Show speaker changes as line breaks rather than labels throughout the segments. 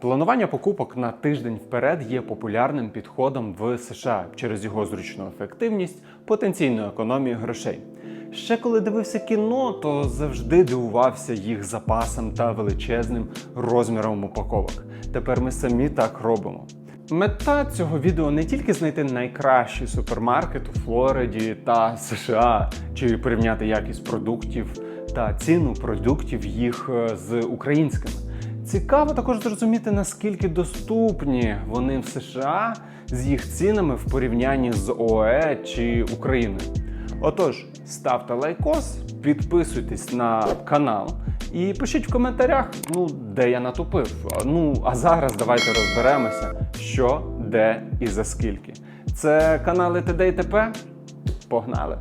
Планування покупок на тиждень вперед є популярним підходом в США через його зручну ефективність, потенційну економію грошей. Ще коли дивився кіно, то завжди дивувався їх запасом та величезним розміром упаковок. Тепер ми самі так робимо. Мета цього відео не тільки знайти найкращий супермаркет у Флориді та США, чи порівняти якість продуктів та ціну продуктів їх е, з українськими. Цікаво також зрозуміти, наскільки доступні вони в США з їх цінами в порівнянні з ОЕ чи Україною. Отож, ставте лайкос, підписуйтесь на канал і пишіть в коментарях, ну де я натупив. Ну а зараз давайте розберемося, що, де і за скільки. Це канали ТД і ТП. Погнали!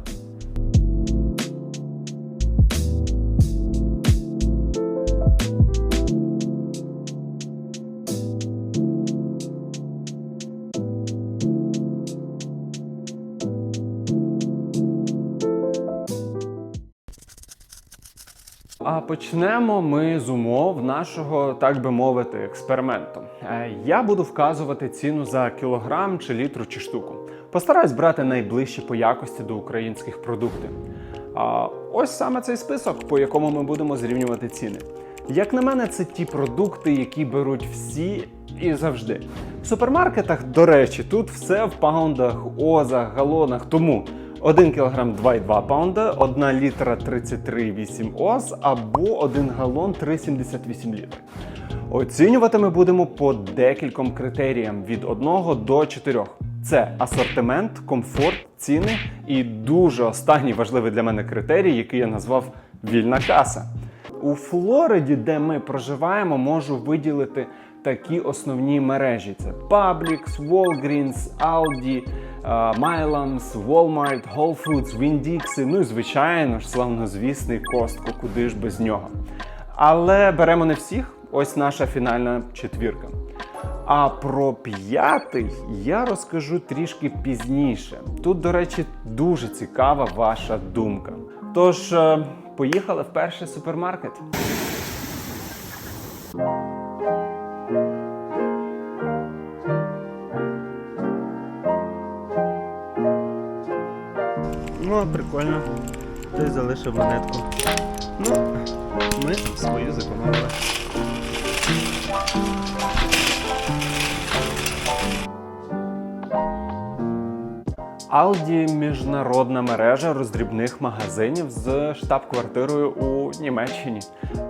Почнемо ми з умов нашого, так би мовити, експерименту. Е, Я буду вказувати ціну за кілограм чи літру чи штуку. Постараюсь брати найближчі по якості до українських продуктів. Ось саме цей список, по якому ми будемо зрівнювати ціни. Як на мене, це ті продукти, які беруть всі і завжди. В супермаркетах, до речі, тут все в паундах, озах, галонах. Тому 1 кг 2,2 паунда, 1 літра 33,8 оз або 1 галон 3,78 літрів. Оцінювати ми будемо по декільком критеріям від 1 до 4. Це асортимент, комфорт, ціни і дуже останній важливий для мене критерій, який я назвав вільна каса. У Флориді, де ми проживаємо, можу виділити такі основні мережі: це Publix, Walgreens, Aldi, е, Mylands, Walmart, Whole Foods, Winn-Dixie, ну і звичайно ж славнозвісний Костко, куди ж без нього. Але беремо не всіх. Ось наша фінальна четвірка. А про п'ятий я розкажу трішки пізніше. Тут, до речі, дуже цікава ваша думка. Тож, е, поїхали в перший супермаркет. Прикольно. Ти залишив монетку. Ну, ми свою зекономили. Алді – міжнародна мережа роздрібних магазинів з штаб-квартирою у Німеччині.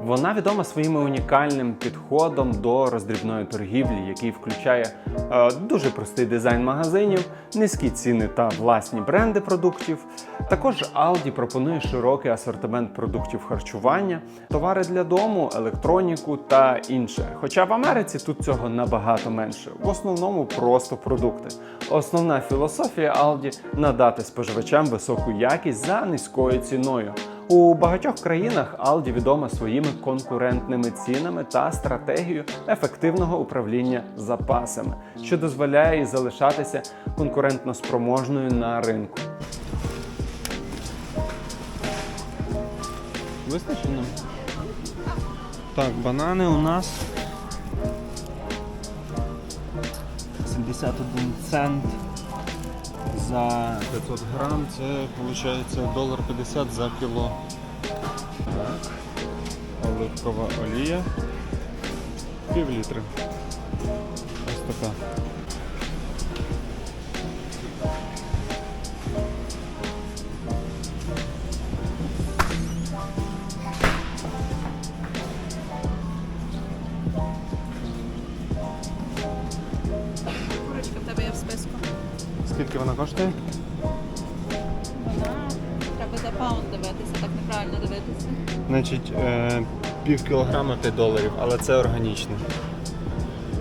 Вона відома своїм унікальним підходом до роздрібної торгівлі, який включає е, дуже простий дизайн магазинів, низькі ціни та власні бренди продуктів. Також Aldi пропонує широкий асортимент продуктів харчування, товари для дому, електроніку та інше. Хоча в Америці тут цього набагато менше. В основному просто продукти. Основна філософія Aldi – надати споживачам високу якість за низькою ціною. У багатьох країнах Aldi відома своїми конкурентними цінами та стратегією ефективного управління запасами, що дозволяє їй залишатися конкурентно спроможною на ринку. Вистачить нам? Так, банани у нас 71 цент за 500 грам, це виходить долар 50 за кіло. Так. Оливкова олія. Пів літри. Ось така. Скільки вона коштує?
Вона треба за паунд дивитися, так неправильно дивитися.
Значить, е, пів кілограма 5 доларів, але це органічне.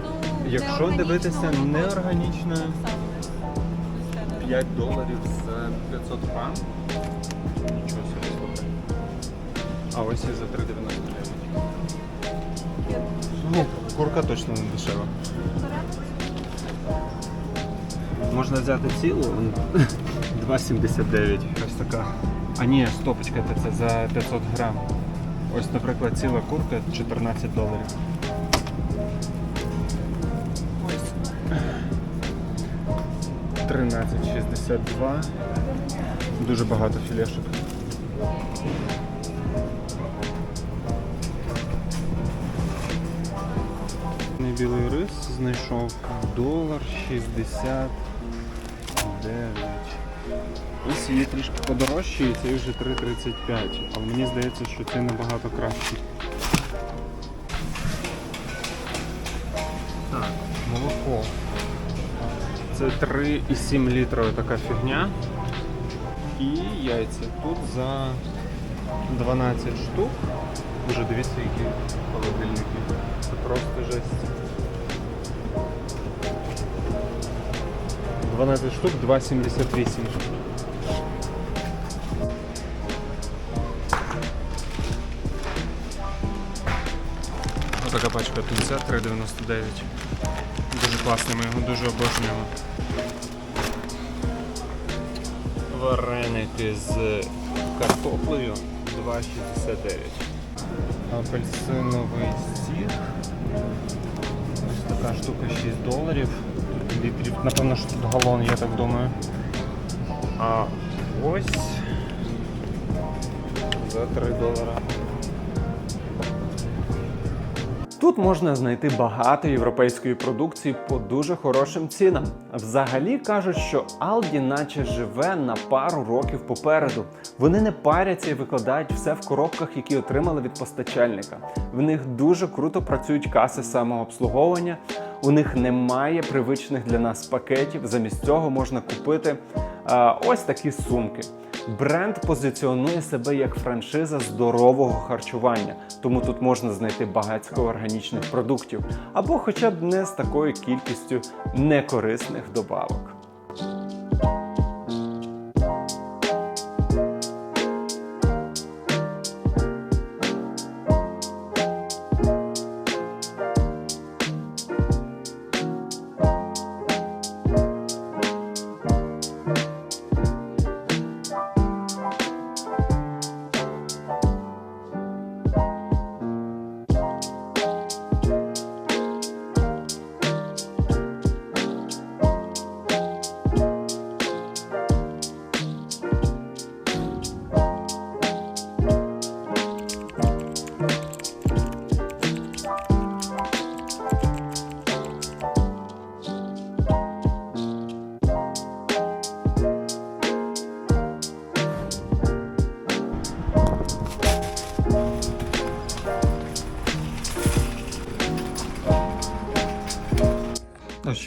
Ну,
Якщо
неорганічно,
дивитися
воно саме.
5 доларів за 500 грам. Нічого собі слухай. А ось і за 3,99. Ну, курка точно не дешева. Можна взяти цілу, 2,79. Ось така. А ні, стопочка це за 500 грам. Ось, наприклад, ціла куртка 14 доларів. Ось. 13,62. Дуже багато філешок. Білий рис знайшов долар 60. Ось є трішки подорожчий, і цей вже 3,35. Але мені здається, що це набагато краще. Так, молоко. Це 3,7 літра така фігня. І яйця. Тут за 12 штук. Дивіться, які холодильники. Це просто жесть. 12 штук 2,78. Отака пачка тунця 3,99. Дуже класний, ми його дуже обожнюємо. Вареники з картоплею 2,69. Апельсиновий сік. Ось така штука 6 доларів. Літрів, напевно, що тут галон, я так думаю. А ось за 3 долара. Тут можна знайти багато європейської продукції по дуже хорошим цінам. Взагалі кажуть, що Aldi наче живе на пару років попереду. Вони не паряться і викладають все в коробках, які отримали від постачальника. В них дуже круто працюють каси самообслуговування. У них немає привичних для нас пакетів. Замість цього можна купити е, ось такі сумки. Бренд позиціонує себе як франшиза здорового харчування, тому тут можна знайти багатько органічних продуктів, або хоча б не з такою кількістю некорисних добавок.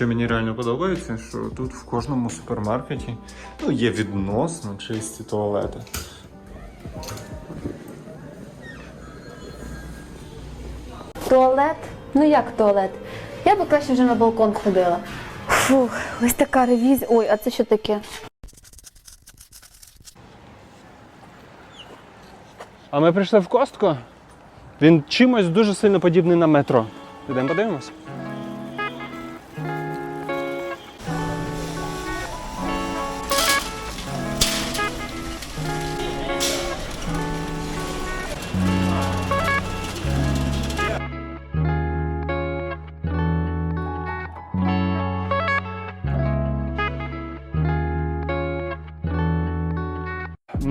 Що мені реально подобається, що тут в кожному супермаркеті ну, є відносно чисті туалети.
Туалет? Ну як туалет? Я би краще вже на балкон ходила. Фух, ось така ревізія. Ой, а це що таке?
А ми прийшли в Костко. Він чимось дуже сильно подібний на метро. Підемо подивимось.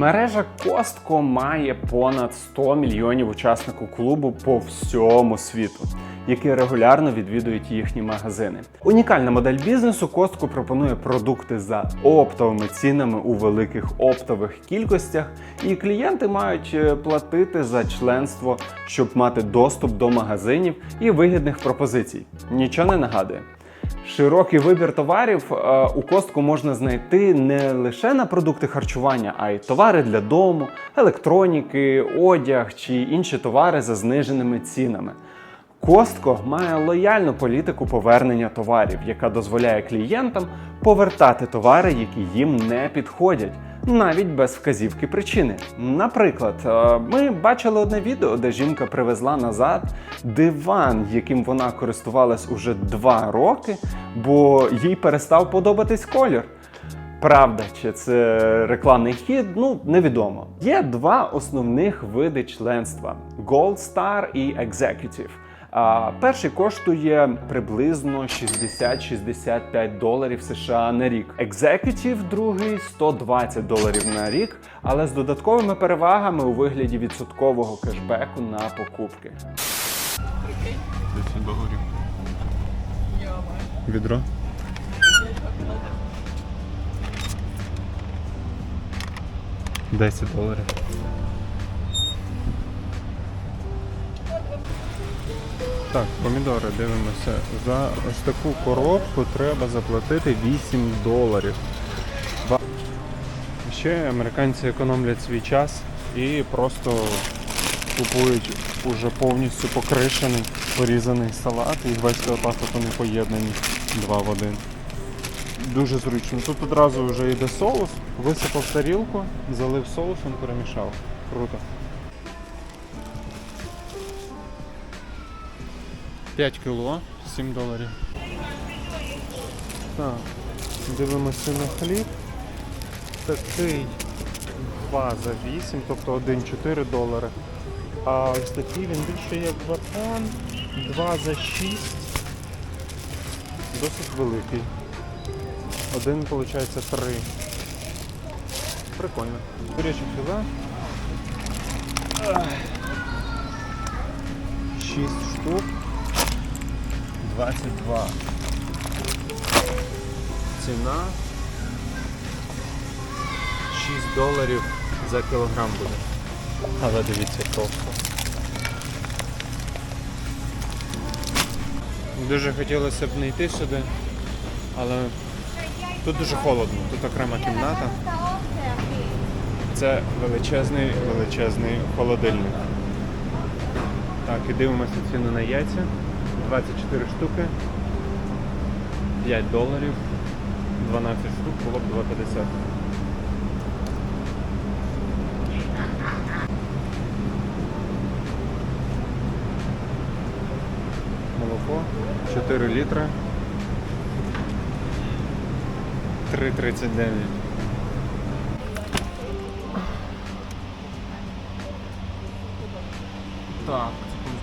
Мережа Костко має понад 100 мільйонів учасників клубу по всьому світу, які регулярно відвідують їхні магазини. Унікальна модель бізнесу Костко пропонує продукти за оптовими цінами у великих оптових кількостях, і клієнти мають е, платити за членство, щоб мати доступ до магазинів і вигідних пропозицій. Нічого не нагадує. Широкий вибір товарів е, у костку можна знайти не лише на продукти харчування, а й товари для дому, електроніки, одяг чи інші товари за зниженими цінами. Костко має лояльну політику повернення товарів, яка дозволяє клієнтам повертати товари, які їм не підходять, навіть без вказівки причини. Наприклад, е, ми бачили одне відео, де жінка привезла назад диван, яким вона користувалась уже два роки, бо їй перестав подобатись колір. Правда, чи це рекламний хід, ну невідомо. Є два основних види членства: Gold Star і Executive. А, перший коштує приблизно 60-65 доларів США на рік. Executive другий 120 доларів на рік, але з додатковими перевагами у вигляді відсоткового кешбеку на покупки. 10 доларів. Відро. Десять доларів. Так, помідори дивимося. За ось таку коробку треба заплатити 8 доларів. Ще американці економлять свій час і просто купують уже повністю покришений, порізаний салат і отак от вони поєднані два в один. Дуже зручно. Тут одразу вже йде соус, висипав тарілку, залив соусом, перемішав. Круто. 5 кіло, 7 доларів. Так, дивимося на хліб. Такий 2 за 8, тобто 1,4 долари. А ось такий він більше як батон, 2 за 6. Досить великий. Один, виходить, 3. Прикольно. Куряче філе. 6 штук. 22. Ціна 6 доларів за кілограм буде. Але дивіться просто. Дуже хотілося б не йти сюди, але тут дуже холодно, тут окрема кімната. Це величезний, величезний холодильник. Так, і дивимося ціну на яйця. 24 штуки. 5 доларів. 12 штук було б 2,50. Молоко 4 літри. 3,39. Так,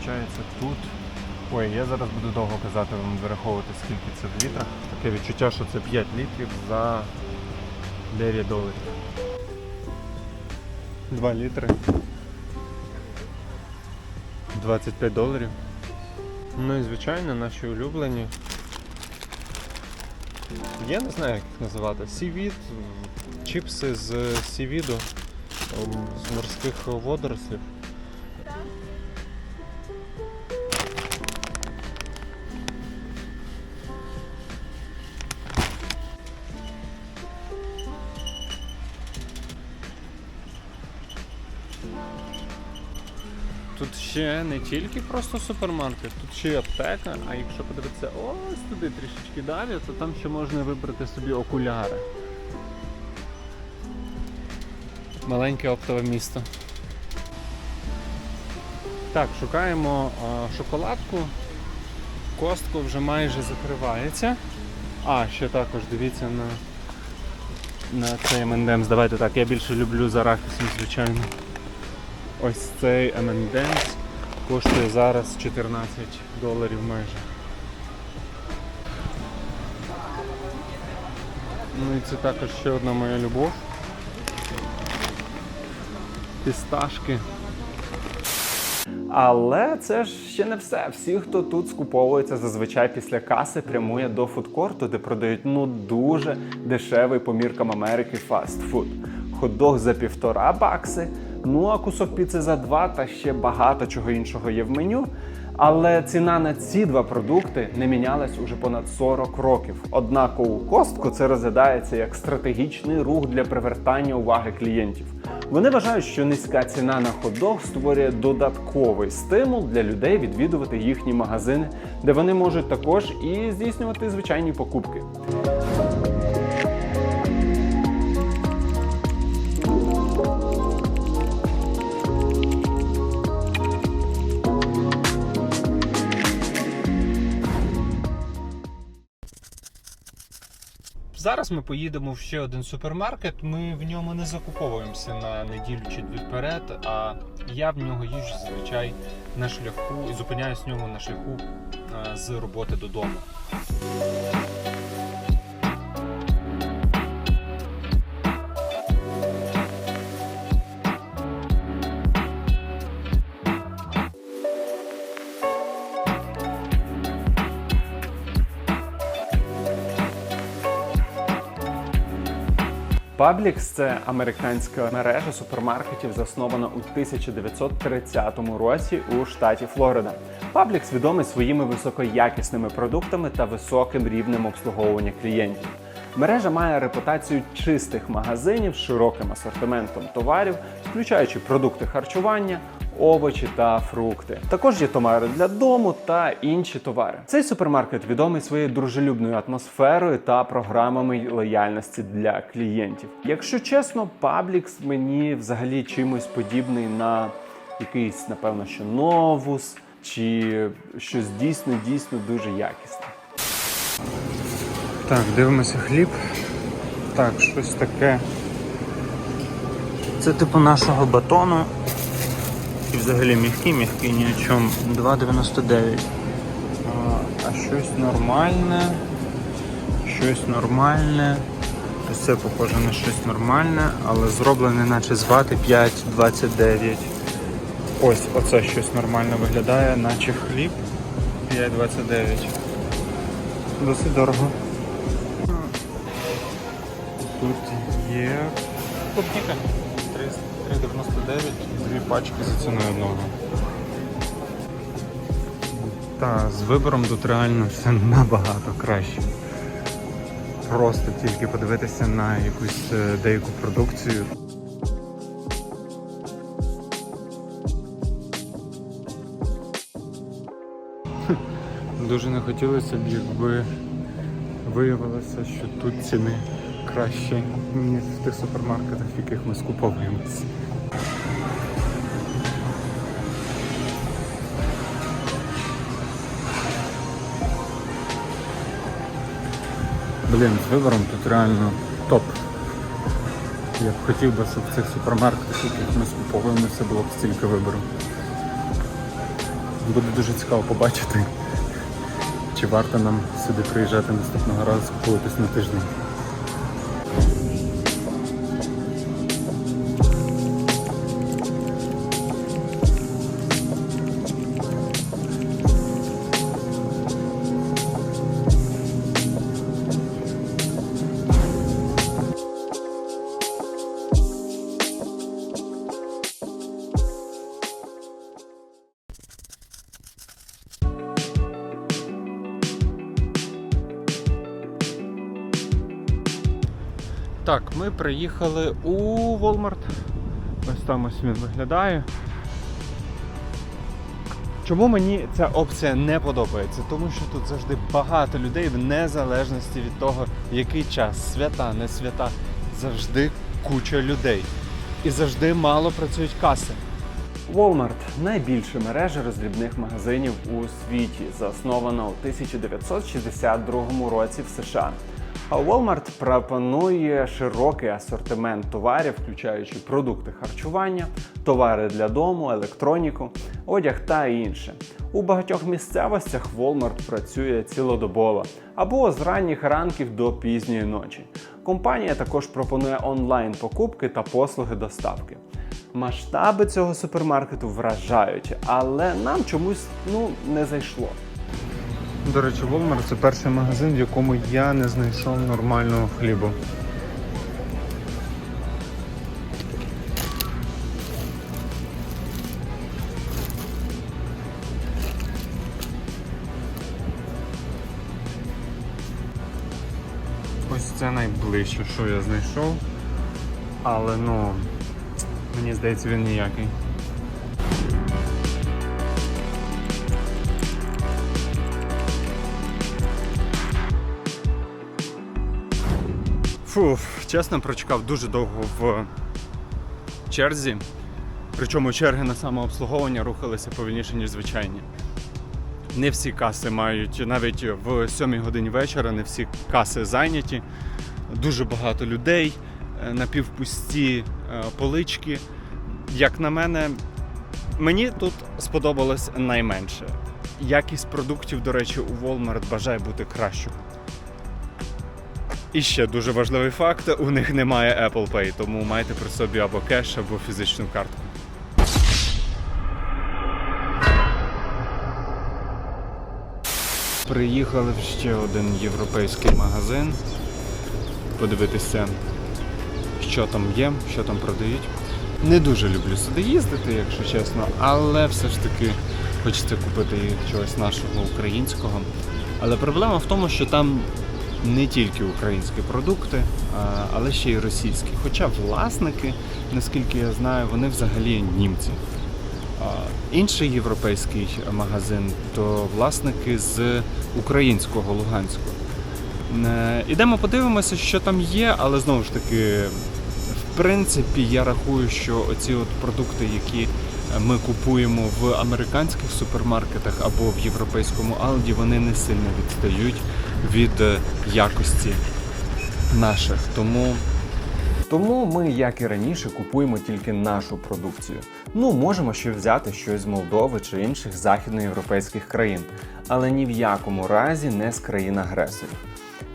це виходить тут. Ой, я зараз буду довго казати вам вираховувати, скільки це в літрах. Таке відчуття, що це 5 літрів за 9 доларів. 2 літри. 25 доларів. Ну і звичайно, наші улюблені. Я не знаю, як їх називати. Сівід, чіпси з сівіду, ем, з морських водорослів. Ще не тільки просто супермаркет, тут ще й аптека, а якщо подивитися ось туди трішечки далі, то там ще можна вибрати собі окуляри. Маленьке оптове місто. Так, шукаємо а, шоколадку. Костко вже майже закривається. А, ще також дивіться на, на цей M&M's. Давайте так, я більше люблю з арахісом, звичайно. Ось цей M&M's коштує зараз 14 доларів майже. Ну і це також ще одна моя любов. Пісташки. Але це ж ще не все. Всі, хто тут скуповується зазвичай після каси, прямує до фудкорту, де продають ну дуже дешевий по міркам Америки фастфуд. Хот-дог за півтора бакси, ну а кусок піци за два та ще багато чого іншого є в меню. Але ціна на ці два продукти не мінялась уже понад 40 років. Однак у Костко це розглядається як стратегічний рух для привертання уваги клієнтів. Вони вважають, що низька ціна на хот-дог створює додатковий стимул для людей відвідувати їхні магазини, де вони можуть також і здійснювати звичайні покупки. Зараз ми поїдемо в ще один супермаркет. Ми в ньому не закуповуємося на неділю чи дві вперед. А я в нього їжджу зазвичай на шляху і зупиняюсь в ньому на шляху е, з роботи додому. Publix – це американська мережа супермаркетів, заснована у 1930 році у штаті Флорида. Publix відомий своїми високоякісними продуктами та високим рівнем обслуговування клієнтів. Мережа має репутацію чистих магазинів з широким асортиментом товарів, включаючи продукти харчування, овочі та фрукти. Також є товари для дому та інші товари. Цей супермаркет відомий своєю дружелюбною атмосферою та програмами лояльності для клієнтів. Якщо чесно, Publix мені взагалі чимось подібний на якийсь, напевно, що новус чи щось дійсно дійсно дуже якісне. Так, дивимося хліб. Так, щось таке. Це типу нашого батону. І взагалі м'який, м'який ні о чому. 2,99. А, щось нормальне. Щось нормальне. Ось це похоже на щось нормальне, але зроблене наче з вати 5,29. Ось оце щось нормально виглядає, наче хліб 5,29. Досить дорого. Тут є клубніка 3,99, дві пачки за ціною одного. Та з вибором тут реально все набагато краще. Просто тільки подивитися на якусь е, деяку продукцію. Дуже не хотілося б, якби виявилося, що тут ціни краще, ніж в тих супермаркетах, в яких ми скуповуємося. Блін, з вибором тут реально топ. Я б хотів би, щоб в цих супермаркетах, в яких ми скуповуємося, було б стільки вибору. Буде дуже цікаво побачити, чи варто нам сюди приїжджати наступного разу скуповуватись на тиждень. Так, ми приїхали у Walmart. Ось там ось він виглядає. Чому мені ця опція не подобається? Тому що тут завжди багато людей в незалежності від того, який час, свята, не свята, завжди куча людей. І завжди мало працюють каси. Walmart – найбільша мережа роздрібних магазинів у світі, заснована у 1962 році в США. Walmart пропонує широкий асортимент товарів, включаючи продукти харчування, товари для дому, електроніку, одяг та інше. У багатьох місцевостях Walmart працює цілодобово або з ранніх ранків до пізньої ночі. Компанія також пропонує онлайн покупки та послуги доставки. Масштаби цього супермаркету вражають, але нам чомусь ну не зайшло. До речі, Walmart це перший магазин, в якому я не знайшов нормального хлібу. Ось це найближче, що я знайшов. Але ну, мені здається, він ніякий. Фу, чесно, прочекав дуже довго в черзі. Причому черги на самообслуговування рухалися повільніше, ніж звичайні. Не всі каси мають, навіть в 7 годині вечора, не всі каси зайняті. дуже багато людей, е, напівпусті е, полички. Як на мене, мені тут сподобалось найменше. Якість продуктів, до речі, у Walmart бажає бути кращою. І ще дуже важливий факт: у них немає Apple Pay, тому майте при собі або кеш, або фізичну картку. Приїхали в ще один європейський магазин. Подивитися, що там є, що там продають. Не дуже люблю сюди їздити, якщо чесно, але все ж таки хочеться купити чогось нашого українського. Але проблема в тому, що там не тільки українські продукти, але ще й російські. Хоча власники, наскільки я знаю, вони взагалі німці. Інший європейський магазин то власники з українського Луганську. Е, Ідемо подивимося, що там є, але знову ж таки, в принципі, я рахую, що оці от продукти, які ми купуємо в американських супермаркетах або в європейському Алді, вони не сильно відстають від е, якості наших. Тому тому ми, як і раніше, купуємо тільки нашу продукцію. Ну, можемо ще взяти щось з Молдови чи інших західноєвропейських країн, але ні в якому разі не з країн-агресорів.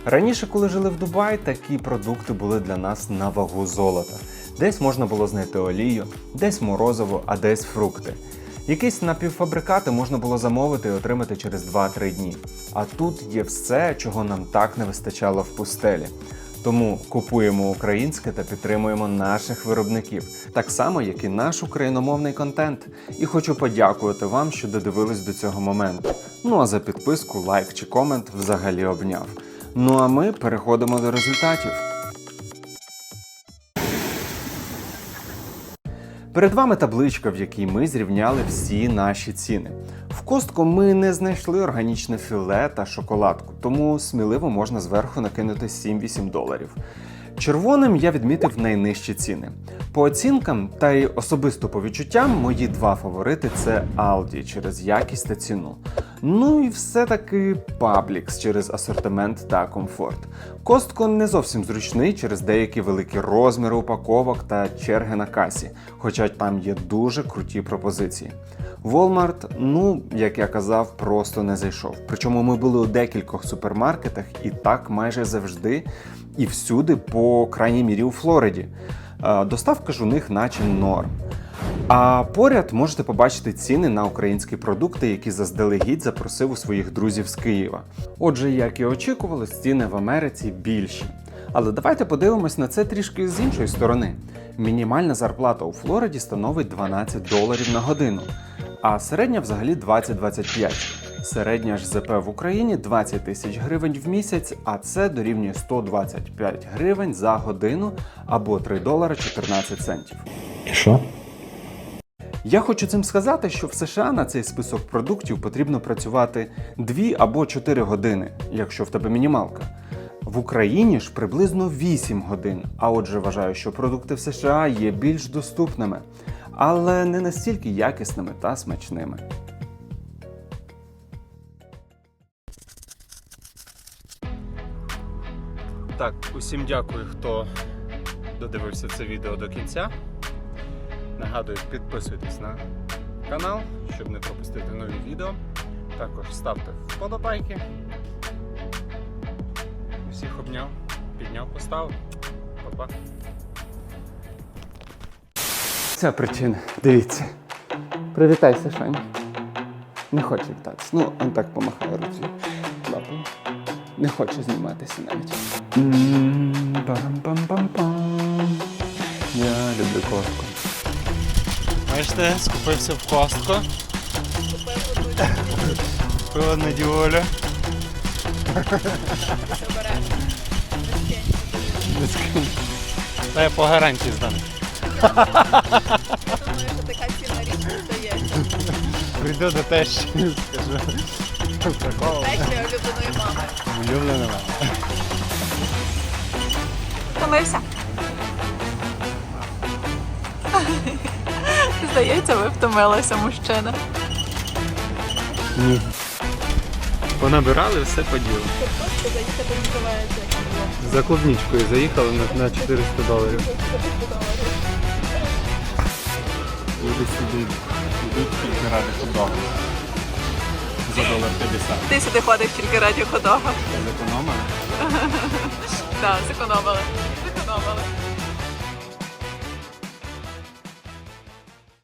Раніше, коли жили в Дубаї, такі продукти були для нас на вагу золота. Десь можна було знайти олію, десь морозиво, а десь фрукти. Якісь напівфабрикати можна було замовити і отримати через 2-3 дні. А тут є все, чого нам так не вистачало в пустелі. Тому купуємо українське та підтримуємо наших виробників, так само, як і наш україномовний контент. І хочу подякувати вам, що додивились до цього моменту. Ну а за підписку, лайк чи комент взагалі обняв. Ну а ми переходимо до результатів. Перед вами табличка, в якій ми зрівняли всі наші ціни. В костку ми не знайшли органічне філе та шоколадку, тому сміливо можна зверху накинути 7-8 доларів. Червоним я відмітив найнижчі ціни. По оцінкам та й особисто по відчуттям, мої два фаворити це Aldi через якість та ціну. Ну і все-таки Publix через асортимент та комфорт. Костко не зовсім зручний через деякі великі розміри упаковок та черги на касі, хоча там є дуже круті пропозиції. Walmart, ну як я казав, просто не зайшов. Причому ми були у декількох супермаркетах і так майже завжди і всюди, по крайній мірі у Флориді. Е, Доставка ж у них наче норм. А поряд можете побачити ціни на українські продукти, які заздалегідь запросив у своїх друзів з Києва. Отже, як і очікувалось, ціни в Америці більші. Але давайте подивимось на це трішки з іншої сторони. Мінімальна зарплата у Флориді становить 12 доларів на годину, а середня взагалі 20-25. Середня ж ЗП в Україні 20 тисяч гривень в місяць, а це дорівнює 125 гривень за годину або 3 долари 14 центів.
І що?
Я хочу цим сказати, що в США на цей список продуктів потрібно працювати 2 або 4 години, якщо в тебе мінімалка. В Україні ж приблизно 8 годин. А отже, вважаю, що продукти в США є більш доступними, але не настільки якісними та смачними. Так, усім дякую, хто додивився це відео до кінця. Нагадую, підписуйтесь на канал, щоб не пропустити нові відео. Також ставте вподобайки. Всіх обняв, підняв, поставив. Па-па. Ця причина. Дивіться. Привітайся, Шань. Не хоче вітатися. Ну, он так помахає руці. Не хоче зніматися навіть. Я люблю кошку.
Бачите, скупився в костку. Купила неділю. Та я по гарантії здам. Прийду до тещі, скажу. Прикол. Улюблена мама.
Втомився? Здається, ви втомилися, мужчина.
Ні.
Понабирали все по ділу. За клубничкою заїхали на, на 400 доларів. Люди сюди йдуть тільки ради худого за долар 50.
Ти сюди ходиш тільки раді ходога.
Я зекономила.
Так, зекономили. Зекономили.